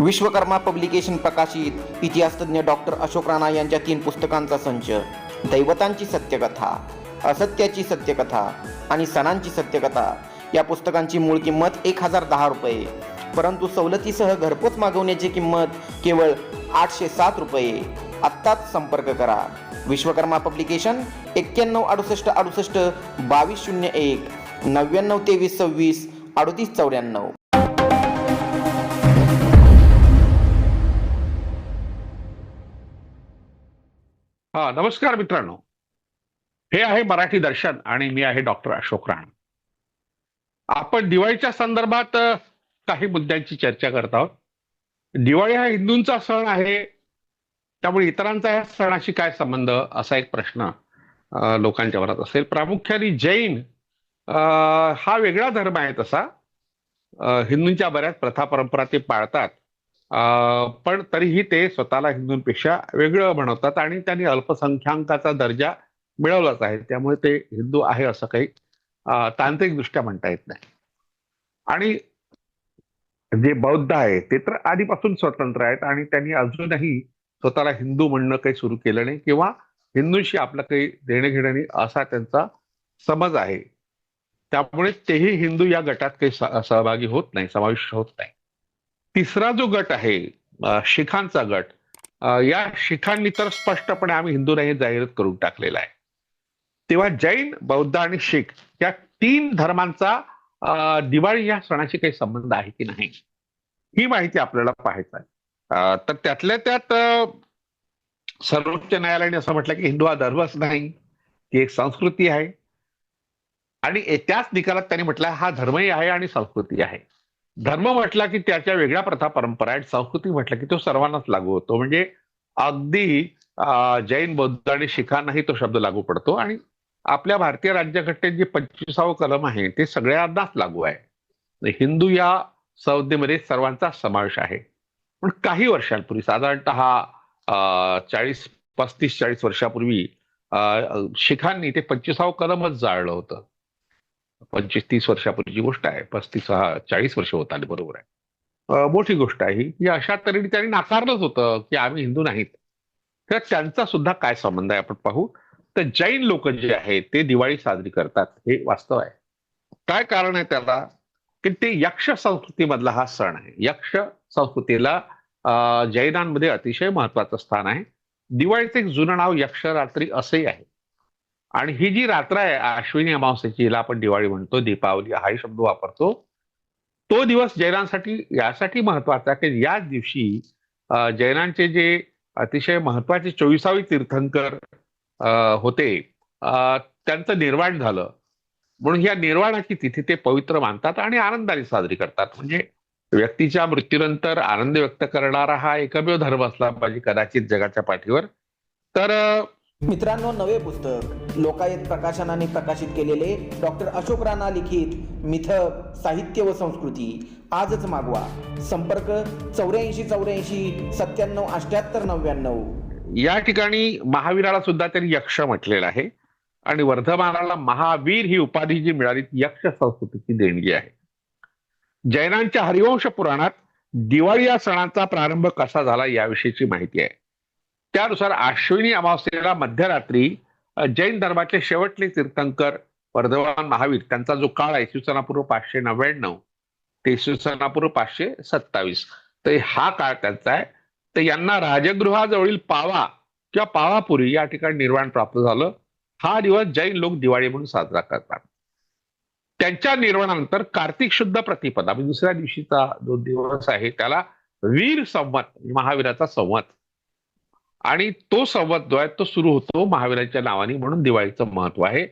Vishwakarma publication प्रकाशित. इतिहासतज्ञ doctor Ashok Rana यांच्या तीन पुस्तकांचा संच. दैवतांची सत्यकथा असत्याची सत्यकथा आणि सणांची सत्यकथा. या पुस्तकांची मूळ किंमत एक हजार दहा रुपये. परंतु सवलतीसह घरपोच मागवण्याची किंमत केवळ आठशे सात रुपये. आत्ताच संपर्क करा. विश्वकर्मा पब्लिकेशन एक्क्याण्णव अडुसष्ट अडुसष्ट बावीस शून्य एक. नव्याण्णव तेवीस सव्वीस अडतीस चौऱ्याण्णव. हा नमस्कार मित्रांनो. हे आहे मराठी दर्शन आणि मी आहे डॉक्टर अशोक राणा. आपण दिवाळीच्या संदर्भात काही मुद्द्यांची चर्चा करत आहोत. दिवाळी हा हिंदूंचा सण आहे. त्यामुळे इतरांचा या सणाशी काय संबंध असा एक प्रश्न लोकांच्या मनात असेल. प्रामुख्याने जैन हा वेगळा धर्म आहे तसा. हिंदूंच्या बऱ्याच प्रथा परंपरा ते पाळतात. पण तरीही ते स्वतःला हिंदूंपेक्षा वेगळं म्हणवतात आणि त्यांनी अल्पसंख्याकाचा दर्जा मिळवलाच आहे. त्यामुळे ते हिंदू आहे असं काही तांत्रिकदृष्ट्या म्हणता येत नाही. आणि जे बौद्ध आहे ते तर आधीपासून स्वतंत्र आहेत आणि त्यांनी अजूनही स्वतःला हिंदू म्हणणं काही सुरू केलं नाही किंवा हिंदूंशी आपलं काही देणं घेणं नाही असा त्यांचा समज आहे. त्यामुळे तेही हिंदू या गटात काही सहभागी होत नाही समाविष्ट होत नाही. तिसरा जो गट आहे शिखांचा गट या शिखांनी तर स्पष्टपणे आम्ही हिंदू नाही जाहिरात करून टाकलेला आहे. तेव्हा जैन बौद्ध आणि शीख या तीन धर्मांचा दिवाळी या सणाशी काही संबंध आहे की नाही ही माहिती आपल्याला पाहायचं आहे. तर त्यातल्या त्यात सर्वोच्च न्यायालयाने असं म्हटलं की हिंदू हा धर्मच नाही ती एक संस्कृती आहे. आणि त्याच निकालात त्यांनी म्हटलं हा धर्मही आहे आणि संस्कृती आहे. धर्म म्हटला की त्याच्या वेगळ्या प्रथा परंपरा आहेत. संस्कृती म्हटलं की तो सर्वांनाच लागू होतो. म्हणजे अगदी जैन बौद्ध आणि शिखांनाही तो शब्द लागू पडतो. आणि आपल्या भारतीय राज्यघटनेत जे पंचवीसावं कलम आहे ते सगळ्यांनाच लागू आहे. म्हणजे हिंदू या संज्ञेमध्ये सर्वांचा समावेश आहे. पण काही वर्षांपूर्वी साधारणतः चाळीस पस्तीस चाळीस वर्षापूर्वी शिखांनी ते पंचवीसावं कलमच जाळलं होतं. पंचवीस तीस वर्षापूर्वीची गोष्ट आहे. पस्तीस चाळीस वर्ष होत आली बरोबर आहे. मोठी गोष्ट आहे ही की अशा तऱ्हेने त्यांनी नाकारलंच होतं की आम्ही हिंदू नाहीत. तर त्यांचा सुद्धा काय संबंध आहे आपण पाहू. तर जैन लोक जे आहेत ते दिवाळी साजरी करतात हे वास्तव आहे. काय कारण आहे त्याला? की ते यक्ष संस्कृतीमधला हा सण आहे. यक्ष संस्कृतीला जैनांमध्ये अतिशय महत्वाचं स्थान आहे. दिवाळीचं एक जुनं नाव यक्षरात्री असंही आहे. आणि ही जी रात्र आहे अश्विनी अमावस्येची हिला आपण दिवाळी म्हणतो दीपावली हाही शब्द वापरतो तो दिवस जैनांसाठी यासाठी महत्त्वाचा आहे की याच दिवशी जैनांचे जे अतिशय महत्त्वाचे चोवीसावी तीर्थंकर होते त्यांचं निर्वाण झालं. म्हणून या निर्वाणाची तिथी ते पवित्र मानतात आणि आनंदाने साजरी करतात. म्हणजे व्यक्तीच्या मृत्यूनंतर आनंद व्यक्त करणारा हा एकमेव धर्म असला पाहिजे कदाचित जगाच्या पाठीवर. तर मित्रांनो नवे पुस्तक लोकायत प्रकाशनाने प्रकाशित केलेले डॉक्टर अशोक राणा लिखित मिथक साहित्य व संस्कृती. आजच मागवा. संपर्क चौऱ्याऐंशी चौऱ्याऐंशी सत्त्याण्णव अठ्याहत्तर नव्याण्णव. या ठिकाणी महावीराला सुद्धा त्यांनी यक्ष म्हटलेलं आहे. आणि वर्धमानाला महावीर ही उपाधी जी मिळाली ती यक्ष संस्कृतीची देणगी आहे. जैनांच्या हरिवंश पुराणात दिवाळी या सणाचा प्रारंभ कसा झाला याविषयीची माहिती आहे. त्यानुसार अश्विनी अमावस्येला मध्यरात्री जैन धर्माचे शेवटले तीर्थंकर वर्धमान महावीर त्यांचा जो काळ आहे इसवी सनापूर्व पाचशे नव्याण्णव ते इसवी सनापूर्व पाचशे सत्तावीस. तर हा काळ त्यांचा आहे. तर यांना राजगृहाजवळील पावा किंवा पावापुरी या ठिकाणी निर्वाण प्राप्त झालं. हा दिवस जैन लोक दिवाळी म्हणून साजरा करतात. त्यांच्या निर्वाणानंतर कार्तिक शुद्ध प्रतिपदा म्हणजे दुसऱ्या दिवशीचा जो दिवस आहे त्याला वीर संवत महावीराचा संवत. आणि तो संवाद जो आहे तो सुरू होतो महावीरांच्या नावाने म्हणून दिवाळीचं महत्त्व आहे.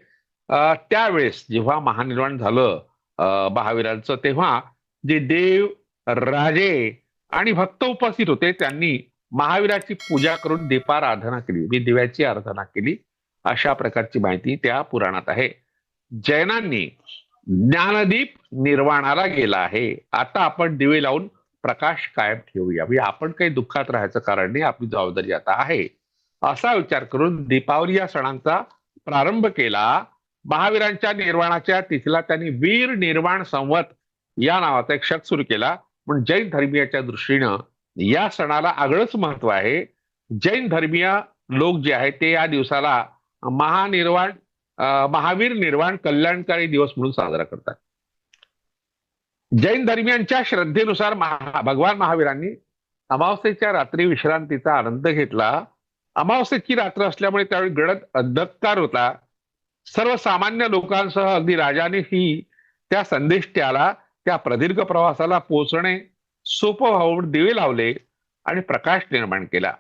त्यावेळेस जेव्हा महानिर्माण झालं अं, महावीरांचं तेव्हा जे देव राजे आणि भक्त उपस्थित होते त्यांनी महावीराची पूजा करून दीपाराधना केली. मी दिव्याची आराधना केली. अशा प्रकारची माहिती त्या पुराणात आहे. जैनांनी ज्ञानदीप निर्वाणाला गेला आहे. आता आपण दिवे लावून प्रकाश कायम ठेवूया. म्हणजे आपण काही दुःखात राहायचं कारण नाही आपली जबाबदारी आता आहे. असा विचार करून दीपावली या सणांचा प्रारंभ केला. महावीरांच्या निर्वाणाच्या तिथीला त्यांनी वीर निर्वाण संवत या नावाचा एक शक सुरू केला. पण जैन धर्मीयाच्या दृष्टीनं या सणाला आगळंच महत्त्व आहे. जैन धर्मीय लोक जे आहेत ते या दिवसाला महानिर्वाण महावीर निर्वाण कल्याणकारी दिवस म्हणून साजरा करतात. जैन धर्मियांच्या श्रद्धेनुसार महा भगवान महावीरांनी अमावस्येच्या रात्री विश्रांतीचा आनंद घेतला. अमावस्येची रात्र असल्यामुळे त्यावेळी गडद अंधकार होता. सर्वसामान्य लोकांसह अगदी राजानेही त्या संदेष्ट्याला त्या प्रदीर्घ प्रवासाला पोहोचणे सोपं व्हावून दिवे लावले आणि प्रकाश निर्माण केला.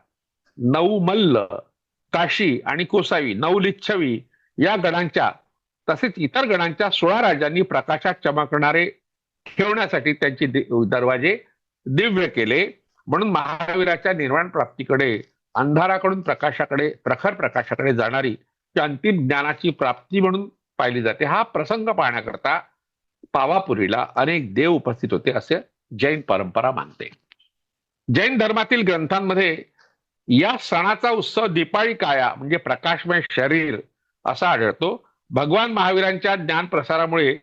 नऊ मल्ल काशी आणि कोसावी नऊ लिच्छवी या गणांच्या तसेच इतर गणांच्या सोळा राजांनी प्रकाशात चमकणारे ठेवण्यासाठी त्यांचे दरवाजे दिव्य केले. म्हणून महावीराच्या निर्वाण प्राप्तीकडे अंधाराकडून प्रकाशाकडे प्रखर प्रकाशाकडे जाणारी अंतिम ज्ञानाची प्राप्ती म्हणून पाहिली जाते. हा प्रसंग पाहण्याकरता पावापुरीला अनेक देव उपस्थित होते असे जैन परंपरा मानते. जैन धर्मातील ग्रंथांमध्ये या सणाचा उत्सव दिपाळी काया म्हणजे प्रकाशमय शरीर असा आढळतो. भगवान महावीरांच्या ज्ञान प्रसारामुळे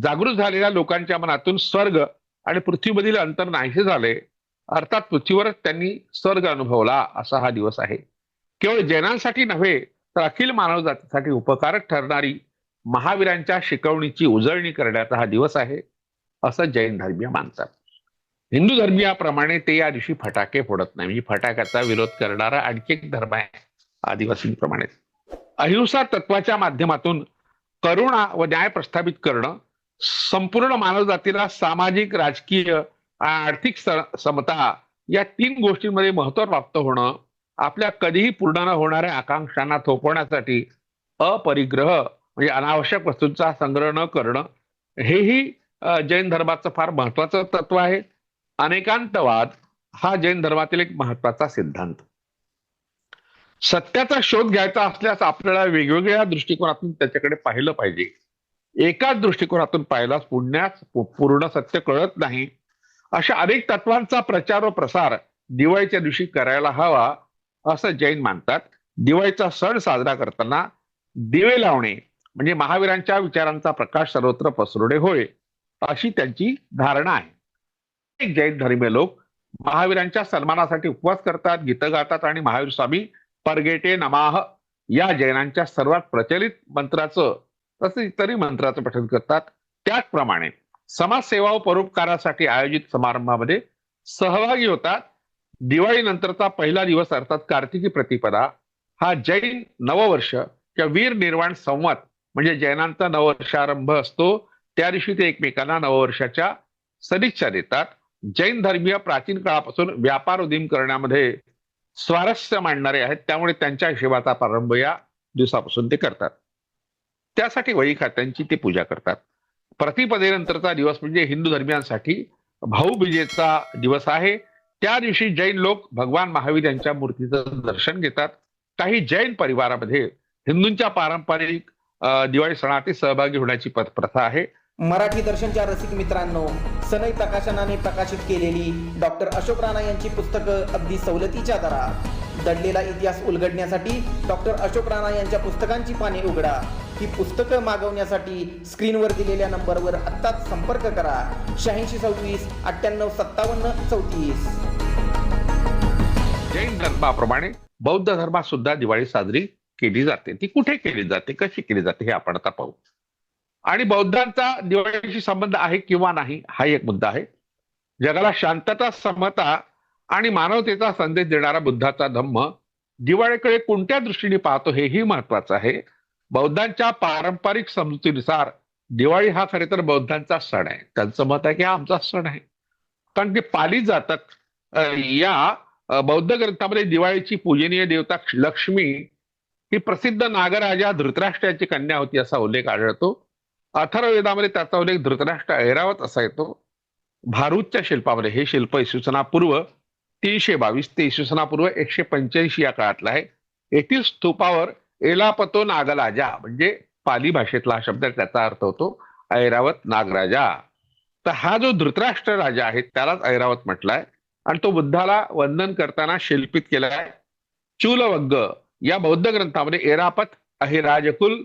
जागृत झालेल्या लोकांच्या मनातून स्वर्ग आणि पृथ्वीमधील अंतर नाहीसे झाले. अर्थात पृथ्वीवरच त्यांनी स्वर्ग अनुभवला असा हा दिवस आहे. केवळ जैनांसाठी नव्हे तर अखिल मानवजातीसाठी उपकारक ठरणारी महावीरांच्या शिकवणीची उजळणी करण्याचा हा दिवस आहे असं जैन धर्मीय मानतात. हिंदू धर्मीयाप्रमाणे ते या दिवशी फटाके फोडत नाही. म्हणजे फटाक्याचा विरोध करणारा आणखी एक धर्म आहे आदिवासींप्रमाणे. अहिंसा तत्वाच्या माध्यमातून करुणा व न्याय प्रस्थापित करणं संपूर्ण मानवजातीला सामाजिक राजकीय आर्थिक समता या तीन गोष्टींमध्ये महत्त्व प्राप्त होणं आपल्या कधीही पूर्ण न होणाऱ्या आकांक्षांना थोपवण्यासाठी अपरिग्रह म्हणजे अनावश्यक वस्तूंचा संग्रह न करणं हेही जैन धर्माचं फार महत्वाचं तत्व आहे. अनेकांतवाद हा जैन धर्मातील एक महत्त्वाचा सिद्धांत. सत्याचा शोध घ्यायचा असल्यास आपल्याला वेगवेगळ्या दृष्टिकोनातून त्याच्याकडे पाहिलं पाहिजे. एकाच दृष्टिकोनातून पाहिलास पुण्यास पूर्ण सत्य कळत नाही. अशा अनेक तत्वांचा प्रचार व प्रसार दिवाळीच्या दिवशी करायला हवा असं जैन मानतात. दिवाळीचा सण साजरा करताना दिवे लावणे म्हणजे महावीरांच्या विचारांचा प्रकाश सर्वत्र पसरवणे होय अशी त्यांची धारणा आहे. अनेक जैन धर्मीय लोक महावीरांच्या सन्मानासाठी उपवास करतात गीतं गातात आणि महावीर स्वामी परगेटे नमाह या जैनांच्या सर्वात प्रचलित मंत्राचं तसे इतरही मंत्राचं पठन करतात. त्याचप्रमाणे समाजसेवा व परोपकारासाठी आयोजित समारंभामध्ये सहभागी होतात. दिवाळीनंतरचा पहिला दिवस अर्थात कार्तिकी प्रतिपदा हा जैन नववर्ष किंवा वीर निर्वाण संवाद म्हणजे जैनांचा नववर्षारंभ असतो. त्या दिवशी ते एकमेकांना नववर्षाच्या सदिच्छा देतात. जैन धर्मीय प्राचीन काळापासून व्यापार उदीम करण्यामध्ये स्वारस्य मांडणारे आहेत. त्यामुळे त्यांच्या हिशेबाचा प्रारंभ या दिवसापासून ते करतात. त्यासाठी वही खात्यांची ते पूजा करतात. प्रतिपदेनंतरचा दिवस म्हणजे हिंदू धर्मियांसाठी भाऊबीजेचा दिवस आहे. त्या दिवशी जैन लोक भगवान महावीर यांच्या मूर्तीचं दर्शन घेतात. काही जैन परिवारामध्ये हिंदूंच्या पारंपरिक दिवाळी सणातील सहभागी होण्याची प्रथा आहे. मराठी दर्शनच्या रसिक मित्रांनो सनई प्रकाशनाने प्रकाशित केलेली डॉक्टर अशोक राणा यांची पुस्तकं अगदी सवलतीच्या दरात. दडलेला इतिहास उलगडण्यासाठी डॉक्टर अशोक राणा यांच्या पुस्तकांची पाने उघडा. ही पुस्तकं मागवण्यासाठी स्क्रीनवर दिलेल्या नंबरवर आत्ताच संपर्क करा. शहाऐंशी सव्वीस अठ्ठ्याण्णव सत्तावन्न चौतीस. जैन धर्माप्रमाणे बौद्ध धर्मात सुद्धा दिवाळी साजरी केली जाते. ती कुठे केली जाते? कशी केली जाते? हे आपण आता पाहू. आणि बौद्धांचा दिवाळीशी संबंध आहे किंवा नाही हा एक मुद्दा आहे. जगाला शांतता समता आणि मानवतेचा संदेश देणारा बुद्धाचा धम्म दिवाळीकडे कोणत्या दृष्टीने पाहतो हेही महत्वाचं आहे. बौद्धांच्या पारंपरिक समजुतीनुसार दिवाळी हा खरे तर बौद्धांचा सण आहे. त्यांचं मत आहे की हा आमचा सण आहे. कारण ते पाली जातात या बौद्ध ग्रंथामध्ये दिवाळीची पूजनीय देवता लक्ष्मी ही प्रसिद्ध नागराजा धृतराष्ट्र याची कन्या होती असा उल्लेख आढळतो. अथर्ववेदामध्ये त्याचा उल्लेख धृतराष्ट्र ऐरावत असा येतो. भारूतच्या शिल्पामध्ये हे शिल्प इसुसनापूर्व तीनशे बावीस ते इसवीसनापूर्व एकशे पंच्याऐंशी या काळातलं आहे. येथील स्तूपावर एलापतो नागराजा. म्हणजे पाली भाषेतला हा शब्द त्याचा अर्थ होतो ऐरावत नागराजा. तर हा जो धृतराष्ट्र राजा आहे त्यालाच ऐरावत म्हटलाय. आणि तो बुद्धाला वंदन करताना शिल्पित केलाय. चूलवग्ग या बौद्ध ग्रंथामध्ये एरापत अहिराजकुल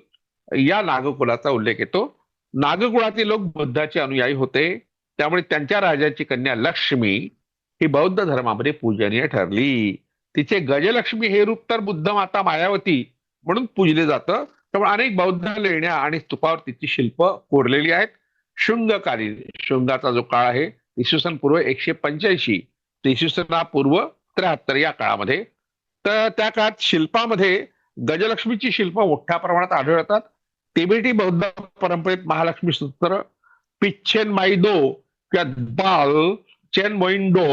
या नागकुलाचा उल्लेख येतो. नागकुळातील लोक बुद्धाचे अनुयायी होते. त्यामुळे त्यांच्या राजाची कन्या लक्ष्मी ही बौद्ध धर्मामध्ये पूजनीय ठरली. तिचे गजलक्ष्मी हे रूप तर बुद्ध माता मायावती. म्हणून पूजले जातं. त्यामुळे अनेक बौद्ध लेण्या आणि स्तूपावर तिची शिल्प कोरलेली आहेत. शुंगकालीन शुंगाचा जो काळ आहे इसवी सन पूर्व एकशे पंच्याऐंशी ते इसवी सन पूर्व त्र्याहत्तर या काळामध्ये. तर त्या काळात शिल्पामध्ये गजलक्ष्मीची शिल्प मोठ्या प्रमाणात आढळतात. तिबेटी बौद्ध परंपरेत महालक्ष्मी सूत्र पिच्छेन माईदो किंवा बाल चेन मोइंडो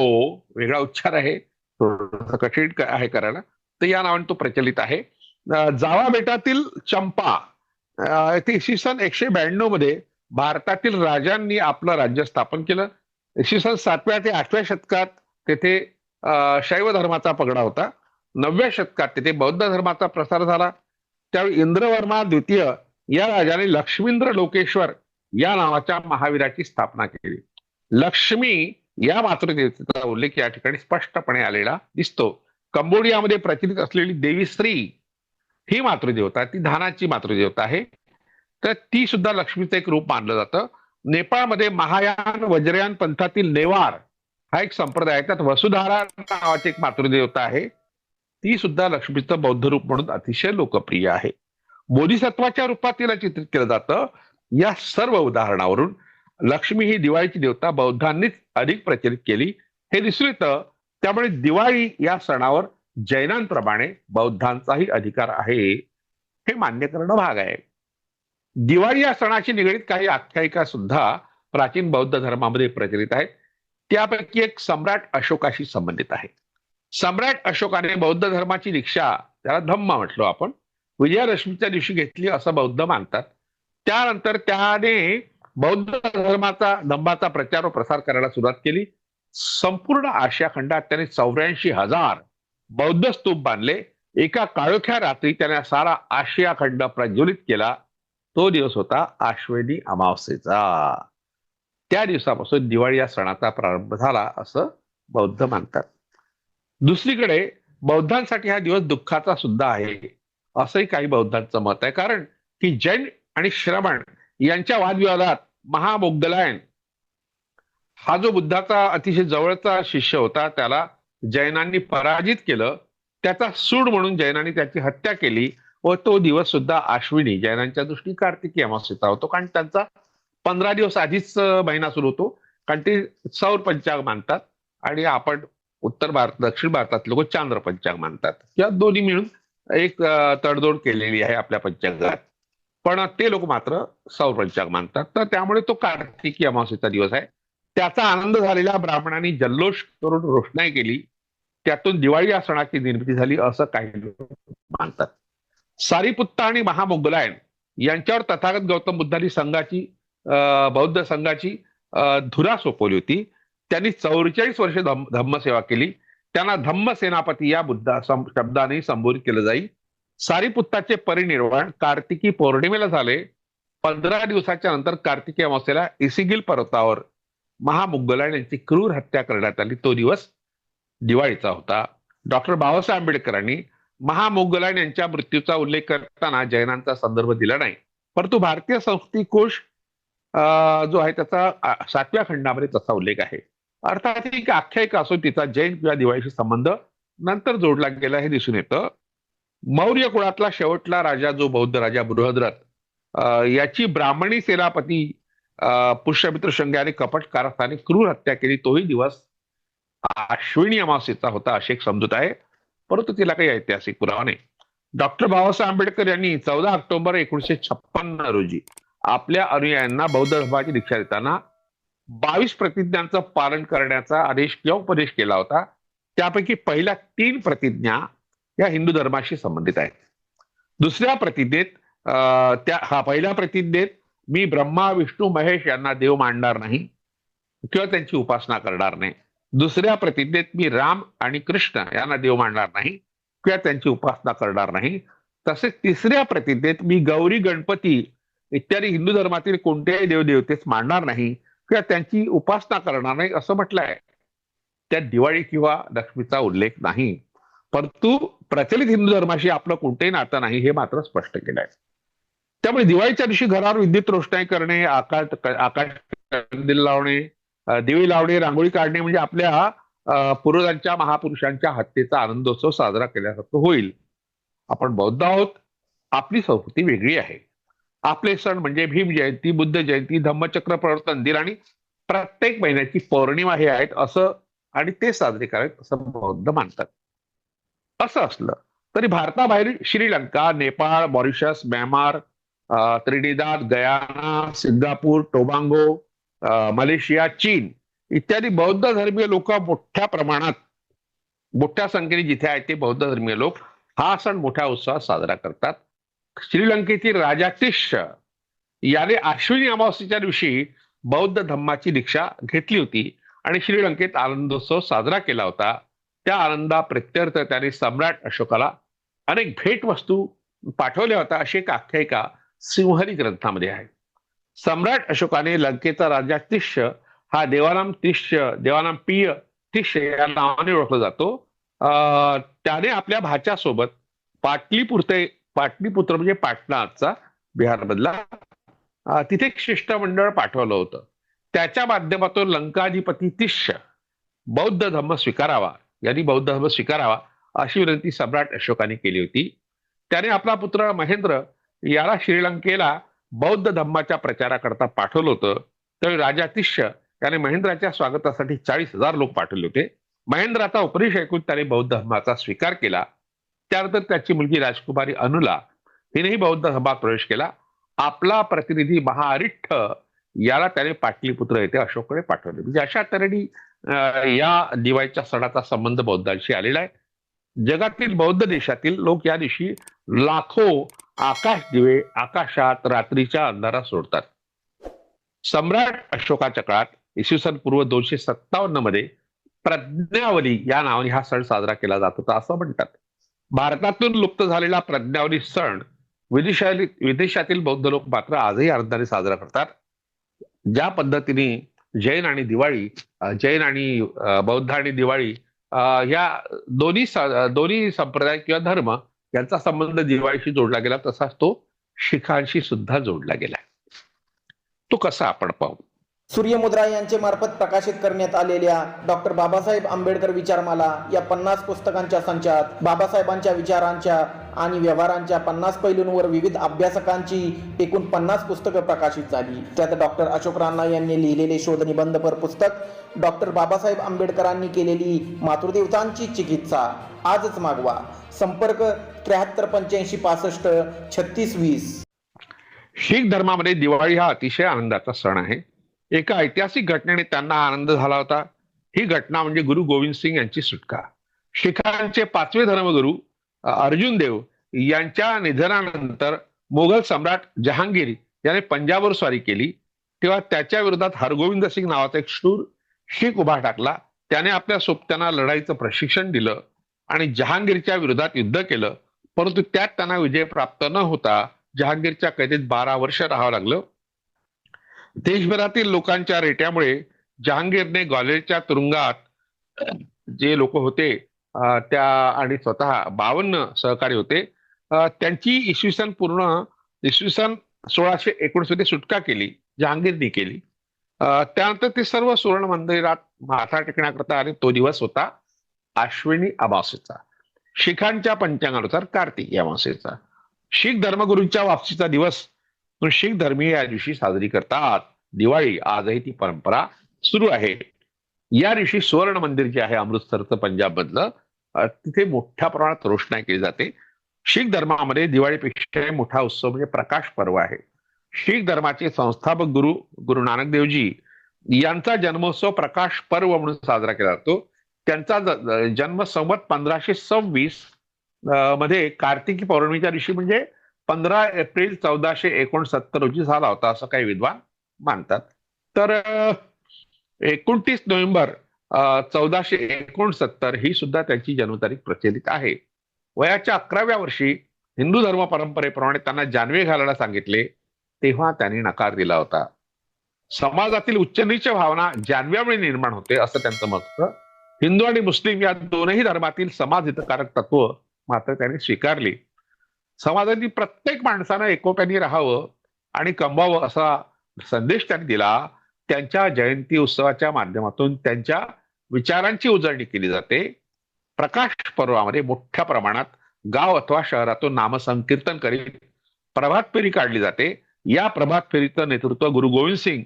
वेगळा उच्चार आहे. थोडंसं कठीण आहे करायला तर या नावाने तो प्रचलित आहे. जावा बेटातील चंपा. इसवी सन एकशे ब्याण्णवमध्ये भारतातील राजांनी आपलं राज्य स्थापन केलं. इसवी सन सातव्या ते आठव्या शतकात तेथे शैव धर्माचा पगडा होता. नवव्या शतकात तेथे बौद्ध धर्माचा प्रसार झाला. त्यावेळी इंद्रवर्मा द्वितीय या राजाने लक्ष्मींद्र लोकेश्वर या नावाच्या महावीराची स्थापना केली. लक्ष्मी या मातृदेवतेचा उल्लेख या ठिकाणी स्पष्टपणे आलेला दिसतो. कंबोडियामध्ये प्रचलित असलेली देवी स्त्री ही मातृदेवता ती धानाची मातृदेवता आहे. तर ती सुद्धा लक्ष्मीचं एक रूप मानलं जातं. नेपाळमध्ये महायान वज्रयान पंथातील नेवार हा एक संप्रदाय आहे. त्यात वसुधारा नावाची एक मातृदेवता आहे. ती सुद्धा लक्ष्मीचं बौद्ध रूप म्हणून अतिशय लोकप्रिय आहे. बोधिसत्वाच्या रूपात तिला चित्रित केलं जातं. या सर्व उदाहरणावरून लक्ष्मी ही दिवाळीची देवता बौद्धांनीच अधिक प्रचलित केली. हे दिसून येतं त्यामुळे दिवाळी या सणावर जैनांप्रमाणे बौद्धांचाही अधिकार आहे हे मान्य करणं भाग आहे. दिवाळी या सणाशी निगडीत काही आख्यायिका सुद्धा प्राचीन बौद्ध धर्मामध्ये प्रचलित आहेत. त्यापैकी एक सम्राट अशोकाशी संबंधित आहे. सम्राट अशोकाने बौद्ध धर्माची दीक्षा त्याला धम्म म्हटलो आपण विजयादशमीच्या दिवशी घेतली असं बौद्ध मानतात. त्यानंतर त्याने बौद्ध धर्माचा धम्माचा प्रचार व प्रसार करायला सुरुवात केली. संपूर्ण आशिया खंडात त्याने चौऱ्याऐंशी हजार बौद्ध स्तूप बांधले. एका काळोख्या रात्री त्याने सारा आशिया खंड प्रज्वलित केला. तो दिवस होता आश्वेनी अमावस्येचा. त्या दिवसापासून दिवाळी या सणाचा प्रारंभ झाला असं बौद्ध मानतात. दुसरीकडे बौद्धांसाठी हा दिवस दुःखाचा सुद्धा आहे असंही काही बौद्धांचं मत आहे. कारण की जैन आणि श्रमण यांच्या वादविवादात महामोगलायन हा जो बुद्धाचा अतिशय जवळचा शिष्य होता त्याला जैनांनी पराजित केलं त्याचा सूड म्हणून जैनांनी त्याची हत्या केली व तो दिवस सुद्धा आश्विनी जैनांच्या दृष्टी कार्तिकी अमावस्येचा होतो. कारण त्यांचा पंधरा दिवस आधीच महिना सुरू होतो. कारण ते सौर पंचाग मानतात आणि आपण उत्तर भारत दक्षिण भारतात लोक चांद्र पंचांग मानतात. या दोन्ही मिळून एक तडजोड केलेली आहे आपल्या पंचांगात. पण ते लोक मात्र सौर पंचाग मानतात. तर त्यामुळे तो कार्तिकी अमावस्येचा दिवस आहे. त्याचा आनंद झालेल्या ब्राह्मणांनी जल्लोष करून रोषणाई केली. त्यातून दिवाळी या सणाची निर्मिती झाली असं काही लोक मानतात. सारीपुत्ता आणि महामोगलायन यांच्यावर तथागत गौतम बुद्धांनी संघाची बौद्ध संघाची धुरा सोपवली होती. त्यांनी चौवेचाळीस वर्ष धम्म धम्मसेवा केली. त्यांना धम्म सेनापती या बुद्धा शब्दाने संबोधित केलं जाईल सारीपुत्ताचे परिनिर्वाण कार्तिकी पौर्णिमेला झाले. पंधरा दिवसाच्या नंतर कार्तिकी अमावस्येला इसिगिल पर्वतावर महामुगलायन यांची क्रूर हत्या करण्यात आली. तो दिवस दिवाळीचा होता. डॉक्टर बाबासाहेब आंबेडकरांनी महामोगलायन यांच्या मृत्यूचा उल्लेख करताना जैनांचा संदर्भ दिला नाही. परंतु भारतीय संस्कृती कोश अं, जो आहे त्याचा सातव्या खंडामध्ये तसा उल्लेख आहे. अर्थात ही एक आख्यायिका असून तिचा जैन किंवा दिवाळीशी संबंध नंतर जोडला गेला हे दिसून येतं. मौर्य कुळातला शेवटला राजा जो बौद्ध राजा बृहद्रथ याची ब्राह्मणी सेनापती पुष्यमित्र शंग कपट कारस्थाने क्रूर हत्या केली तोही दिवस अश्विनी अमावस्येचा होता अशी एक समजूत आहे. परंतु तिला काही ऐतिहासिक पुरावा नाही. डॉक्टर बाबासाहेब आंबेडकर यांनी चौदा ऑक्टोबर एकोणीशे छप्पन्न रोजी आपल्या अनुयायांना बौद्ध धर्माची दीक्षा देताना बावीस प्रतिज्ञांचं पालन करण्याचा आदेश किंवा उपदेश केला होता. त्यापैकी पहिल्या तीन प्रतिज्ञा या हिंदू धर्माशी संबंधित आहेत. दुसऱ्या प्रतिज्ञेत अं, त्या हा पहिल्या प्रतिज्ञेत मी ब्रह्मा विष्णू महेश यांना देव मानणार नाही किंवा त्यांची उपासना करणार नाही. दुसऱ्या प्रतिज्ञेत मी राम आणि कृष्ण यांना देव मानणार नाही किंवा त्यांची उपासना करणार नाही. तसेच तिसऱ्या प्रतिज्ञेत मी गौरी गणपती इत्यादी हिंदू धर्मातील कोणत्याही देवदेवतेस मानणार नाही किंवा त्यांची उपासना करणार नाही असं म्हटलं आहे त्यात दिवाळी किंवा लक्ष्मीचा उल्लेख नाही. परंतु प्रचलित हिंदू धर्माशी आपलं कोणतेही नातं नाही हे मात्र स्पष्ट केलं आहे त्यामुळे दिवाळीच्या दिवशी घरावर विद्युत रोषणाई करणे आकाश आकाश लावणे दिवे लावणे रांगोळी काढणे म्हणजे आपल्या पूर्वजांच्या महापुरुषांच्या हत्येचा आनंदोत्सव साजरा केल्यासारखं होईल. आपण बौद्ध आहोत. आपली संस्कृती वेगळी आहे. आपले सण म्हणजे भीम जयंती बुद्ध जयंती धम्मचक्र प्रवर्तन दिन आणि प्रत्येक महिन्याची पौर्णिमा हे आहेत असं आणि ते साजरे करावेत असं बौद्ध मानतात. असं असलं तरी भारताबाहेर Sri Lanka Nepal Mauritius Myanmar Trinidad Guyana Singapore Tobago Malaysia चीन इत्यादी बौद्ध धर्मीय लोक मोठ्या प्रमाणात मोठ्या संख्येने जिथे आहेत ते बौद्ध धर्मीय लोक हा सण मोठ्या उत्साहात साजरा करतात. श्रीलंकेतील राजा तिश याने अश्विनी अमावस्येच्या दिवशी बौद्ध धम्माची दीक्षा घेतली होती आणि श्रीलंकेत आनंदोत्सव साजरा केला होता. त्या आनंदा प्रत्यर्थ त्याने सम्राट अशोकाला अनेक भेटवस्तू पाठवल्या होत्या अशी एक आख्यायिका सिंहरी ग्रंथामध्ये आहे. सम्राट अशोकाने लंकेचा राजा तिष्य हा देवाराम तिष्य देवाराम पिय तिष्य या नावाने ओळखला जातो. अं, त्याने आपल्या भाच्यासोबत पाटलीपुरते पाटलीपुत्र म्हणजे पाटणा आजचा बिहारमधला तिथे एक शिष्टमंडळ पाठवलं होतं. त्याच्या माध्यमातून लंकाधिपती तिष्य बौद्ध धर्म स्वीकारावा यांनी बौद्ध धर्म स्वीकारावा अशी विनंती सम्राट अशोकाने केली होती. त्याने आपला पुत्र महेंद्र याला श्रीलंकेला बौद्ध धर्माच्या प्रचाराकरता पाठवलं होतं. त्यावेळी राजा तिष्य त्याने महेंद्राच्या स्वागतासाठी चाळीस हजार लोक पाठवले होते. महेंद्राचा उपदेश ऐकून त्याने बौद्ध धर्माचा स्वीकार केला. त्यानंतर त्याची मुलगी राजकुमारी अनुला हिनेही बौद्ध धर्मात प्रवेश केला. आपला प्रतिनिधी महाअरिठ्ठ याला त्याने पाटलीपुत्र येथे अशोककडे पाठवले. म्हणजे अशा तऱ्हेने या दिवाळीच्या सणाचा संबंध बौद्धांशी आलेला आहे. जगातील बौद्ध देशातील लोक या दिवशी लाखो आकाश दिवे आकाशात रात्रीच्या अंधारात सोडतात. सम्राट अशोकाच्या काळात इसवी सन पूर्व दोनशे सत्तावन्नमध्ये प्रज्ञावली या नावाने हा सण साजरा केला जात होता असं म्हणतात. भारतातून लुप्त झालेला प्रज्ञावली सण विदेशातील विदेशातील बौद्ध लोक मात्र आजही आनंदाने साजरा करतात. ज्या पद्धतीने जैन आणि दिवाळी जैन आणि बौद्ध आणि दिवाळी या दोन्ही दोन्ही संप्रदाय किंवा धर्म यांचा संबंध दिवाळीशी जोडला गेला तसाच तो शिखांशी सुद्धा जोडला गेला. तो कसा आपण पाहू? सूर्यमुद्रा यांचे मार्फत प्रकाशित करण्यात आलेल्या डॉक्टर बाबासाहेब आंबेडकर विचारमाला या पन्नास पुस्तकांच्या संचात बाबासाहेबांच्या विचारांच्या आणि व्यवहारांच्या पन्नास पैलूंवर विविध अभ्यासकांची एकूण पन्नास पुस्तकं प्रकाशित झाली. त्यात डॉक्टर अशोक राणा यांनी लिहिलेले शोधनिबंधपर पुस्तक डॉक्टर बाबासाहेब आंबेडकरांनी केलेली मातृदेवतांची चिकित्सा. आजच मागवा. संपर्क त्र्याहत्तर पंच्याऐंशी पासष्ट छत्तीस वीस. शीख धर्मामध्ये दिवाळी हा अतिशय आनंदाचा सण आहे. एका ऐतिहासिक घटनेने त्यांना आनंद झाला होता. ही घटना म्हणजे गुरु गोविंद सिंग यांची सुटका. शिखांचे पाचवे धर्मगुरु अर्जुन देव यांच्या निधनानंतर मोगल सम्राट जहांगीर याने पंजाबवर स्वारी केली. तेव्हा त्याच्या विरोधात हरगोविंद सिंग नावाचा एक शूर शीख उभा टाकला. त्याने आपल्या सोबत्यांना लढाईचं प्रशिक्षण दिलं आणि जहांगीरच्या विरोधात युद्ध केलं. परंतु त्यात त्यांना विजय प्राप्त न होता जहांगीरच्या कैदेत बारा वर्ष राहावं लागलं. देशभरातील लोकांच्या रेट्यामुळे जहांगीरने ग्वाल्हेरच्या तुरुंगात जे लोक होते त्या आणि स्वतः बावन्न सहकारी होते त्यांची इसवी सन पूर्ण इसवी सन सोळाशे एकोणीसमध्ये सुटका केली जहांगीरनी केली. त्यानंतर ते सर्व सुवर्ण मंदिरात माथा टेकण्याकरता आणि तो दिवस होता अश्विनी अमावस्येचा. शिखांच्या पंचांगानुसार कार्तिक अमावस्येचा. शीख धर्मगुरूंच्या वापसीचा दिवस शीख धर्मीय या दिवशी साजरी करतात. दिवाळी आजही ती परंपरा सुरू आहे. या दिवशी सुवर्ण मंदिर जे आहे अमृतसरचं पंजाब मधलं तिथे मोठ्या प्रमाणात रोषणाई केली जाते. शीख धर्मामध्ये दिवाळीपेक्षा मोठा उत्सव म्हणजे प्रकाश पर्व आहे. शीख धर्माचे संस्थापक गुरु गुरु नानक देवजी यांचा जन्मोत्सव प्रकाश पर्व म्हणून साजरा केला जातो. त्यांचा जन्म संवत पंधराशे सव्वीसमध्ये कार्तिकी पौर्णिमेच्या दिवशी म्हणजे पंधरा एप्रिल चौदाशे एकोणसत्तर रोजी झाला होता असं काही विद्वान मानतात. तर एकोणतीस नोव्हेंबर चौदाशे एकोणसत्तर ही सुद्धा त्यांची जन्मतारीख प्रचलित आहे. वयाच्या अकराव्या वर्षी हिंदू धर्म परंपरेप्रमाणे त्यांना जानवे घालायला सांगितले तेव्हा त्यांनी नकार दिला होता. समाजातील उच्च भावना जानव्यामुळे निर्माण होते असं त्यांचं मत होतं. हिंदू आणि मुस्लिम या दोनही धर्मातील समाज हितकारक तत्व मात्र त्यांनी स्वीकारली. समाजातील प्रत्येक माणसानं एकोप्याने राहावं आणि कमवावं असा संदेश त्यांनी दिला. त्यांच्या जयंती उत्सवाच्या माध्यमातून त्यांच्या विचारांची उजळणी केली जाते. प्रकाश पर्वामध्ये मोठ्या प्रमाणात गाव अथवा शहरातून नामसंकीर्तन करीत प्रभात फेरी काढली जाते. या प्रभात फेरीचं नेतृत्व गुरु गोविंद सिंग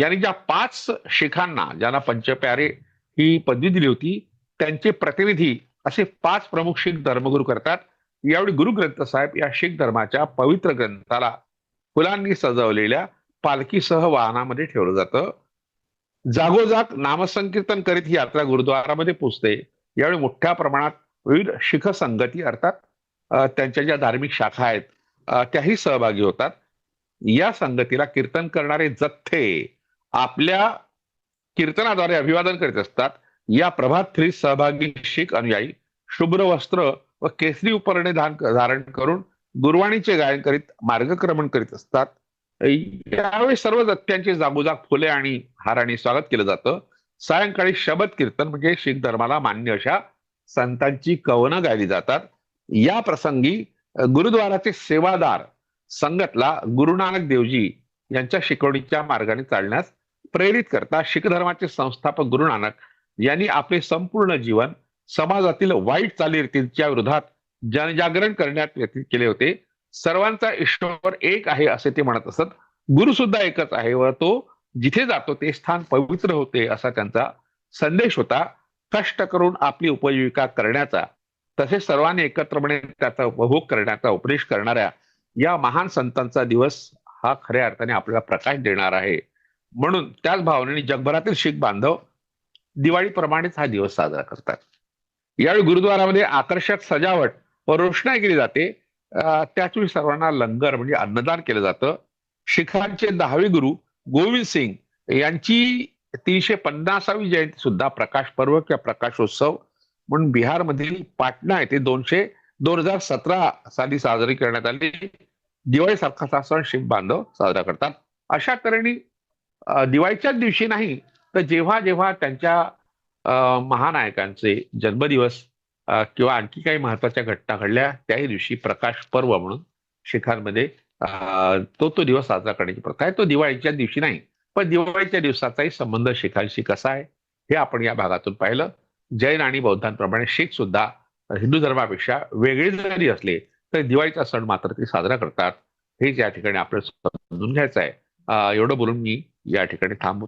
यांनी ज्या पाच शिखांना ज्यांना पंचप्यारे ही पदवी दिली होती त्यांचे प्रतिनिधी असे पाच प्रमुख शीख धर्मगुरू करतात. यावेळी गुरु ग्रंथ साहेब या शीख धर्माच्या पवित्र ग्रंथाला फुलांनी सजवलेल्या पालखीसह वाहनामध्ये ठेवलं जातं. जागोजाग नामसंकीर्तन करीत ही यात्रा गुरुद्वारामध्ये पोचते. यावेळी मोठ्या प्रमाणात विविध शिख संगती अर्थात त्यांच्या ज्या धार्मिक शाखा आहेत त्याही सहभागी होतात. या संगतीला कीर्तन करणारे जथ्थे आपल्या कीर्तनाद्वारे अभिवादन करीत असतात. या प्रभात थ्री सहभागी शीख अनुयायी शुभ्र वस्त्र व केसरी उपरणे धारण करून गुरवाणीचे गायन करीत मार्गक्रमण करीत असतात. यावेळी सर्व जथ्यांचे जागोजाग फुले आणि हाराने स्वागत केलं जातं. सायंकाळी शबद कीर्तन म्हणजे शीख धर्माला मान्य अशा संतांची कवनं गायली जातात. या प्रसंगी गुरुद्वाराचे सेवादार संगतला गुरु नानक देवजी यांच्या शिकवणीच्या मार्गाने चालण्यास प्रेरित करता शीख धर्माचे संस्थापक गुरु नानक यांनी आपले संपूर्ण जीवन समाजातील वाईट चालीरीतींच्या विरोधात जनजागरण करण्यात व्यतीत केले होते. सर्वांचा ईश्वर एक आहे असे ते म्हणत असत. गुरु सुद्धा एकच आहे व तो जिथे जातो ते स्थान पवित्र होते असा त्यांचा संदेश होता. कष्ट करून आपली उपजीविका करण्याचा तसेच सर्वांनी एकत्रपणे त्याचा उपभोग करण्याचा उपदेश करणाऱ्या या महान संतांचा दिवस हा खऱ्या अर्थाने आपल्याला प्रकाश देणार आहे. म्हणून त्याच भावनेने जगभरातील शीख बांधव दिवाळीप्रमाणेच हा दिवस साजरा करतात. यावेळी गुरुद्वारामध्ये आकर्षक सजावट व रोषणाई केली जाते. त्याचवेळी सर्वांना लंगर म्हणजे अन्नदान केलं जातं. शिखांचे दहावे गुरु गोविंद सिंग यांची तीनशे पन्नासावी जयंती सुद्धा प्रकाश पर्व किंवा प्रकाशोत्सव म्हणून बिहारमधील पाटणा येथे दोनशे दोन हजार सतरा साली साजरी करण्यात आली. दिवाळी सारखा सण शीख बांधव साजरा करतात. अशा तऱ्हेने दिवाळीच्याच दिवशी नाही तर जेव्हा जेव्हा त्यांच्या महानायकांचे जन्मदिवस किंवा आणखी काही महत्त्वाच्या घटना घडल्या त्याही दिवशी प्रकाश पर्व म्हणून शिखांमध्ये तो तो दिवस साजरा करण्याची प्रथा आहे. तो दिवाळीच्या दिवशी नाही पण दिवाळीच्या दिवसाचाही संबंध शिखांशी कसा आहे हे आपण या भागातून पाहिलं. जैन आणि बौद्धांप्रमाणे शीख सुद्धा हिंदू धर्मापेक्षा वेगळे जरी असले तर दिवाळीचा सण मात्र ते साजरा करतात. हे या ठिकाणी आपल्याला समजून घ्यायचं आहे. एवढं बोलून मी या ठिकाणी थांबू